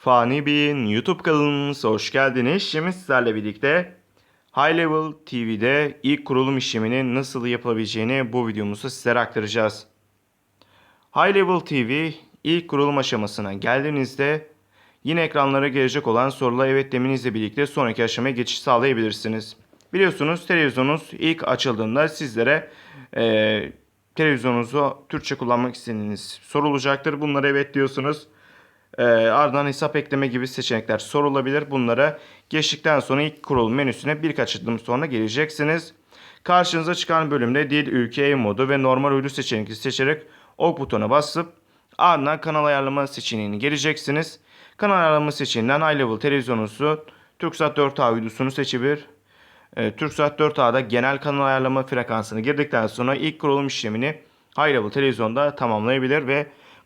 Fani Bey'in YouTube kanalımıza hoş geldiniz. Şimdi sizlerle birlikte High Level TV'de ilk kurulum işleminin nasıl yapılabileceğini bu videomuzda sizlere aktaracağız. High Level TV ilk kurulum aşamasına geldiğinizde yine ekranlara gelecek olan sorulara evet demenizle birlikte sonraki aşamaya geçiş sağlayabilirsiniz. Biliyorsunuz televizyonunuz ilk açıldığında sizlere eee televizyonunuzu Türkçe kullanmak istediğiniz sorulacaktır. Bunlara evet diyorsunuz. Ee, ardından hesap ekleme gibi seçenekler sorulabilir. Bunlara geçtikten sonra ilk kurulum menüsüne birkaç adım sonra geleceksiniz. Karşınıza çıkan bölümde dil, ülke, ev modu ve normal uydu seçeneğini seçerek OK butona basıp ardından kanal ayarlama seçeneğini geleceksiniz. Kanal ayarlama seçeneğinden High Level televizyonunuzu Turksat 4A uydusunu seçebilir. E, Turksat 4A'da genel kanal ayarlama frekansını girdikten sonra ilk kurulum işlemini High Level televizyonda tamamlayabilir ve